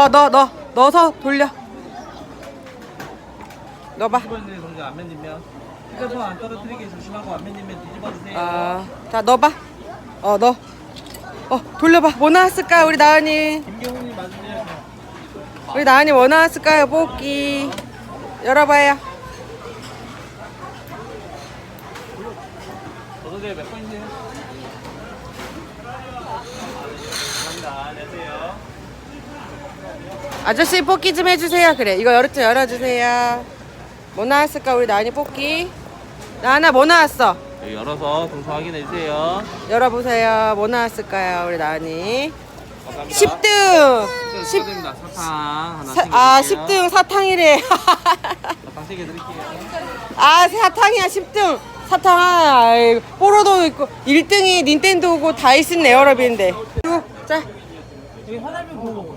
어, 넣어, 넣어. 넣어서 돌려. 넣어봐. 뒤집어주세요 동작 안 맨디면 휴대폰 안 떨어뜨리게 조심하고 안 맨디면 뒤집어주세요 아, 자, 넣어봐. 어, 넣어. 어, 돌려봐. 뭐 나왔을까, 우리 나은이? 김경훈님 맞으세요 우리 나은이 뭐 나왔을까요, 뽑기? 열어봐요. 몇? 감사합니다 안녕하세요 아저씨 뽑기 좀 해주세요. 그래, 이거 열어, 열어주세요. 뭐 나왔을까, 우리 나은이 뽑기? 나은아, 뭐 나왔어? 여기 열어서 동선 확인해 주세요 열어보세요. 뭐 나왔을까요, 우리 나은이? 감사합니다 10등! 10, 축하드립니다 사탕 하나 사, 아, 챙겨드릴게요. 10등 사탕이래. 사탕 챙겨드릴게요 아, 사탕이야, 10등. 사탕 하나, 아이고, 뽀로도 있고, 1등이 닌텐도고 다이슨 에어럽인데. 이거, 자, 여기 화장품 보고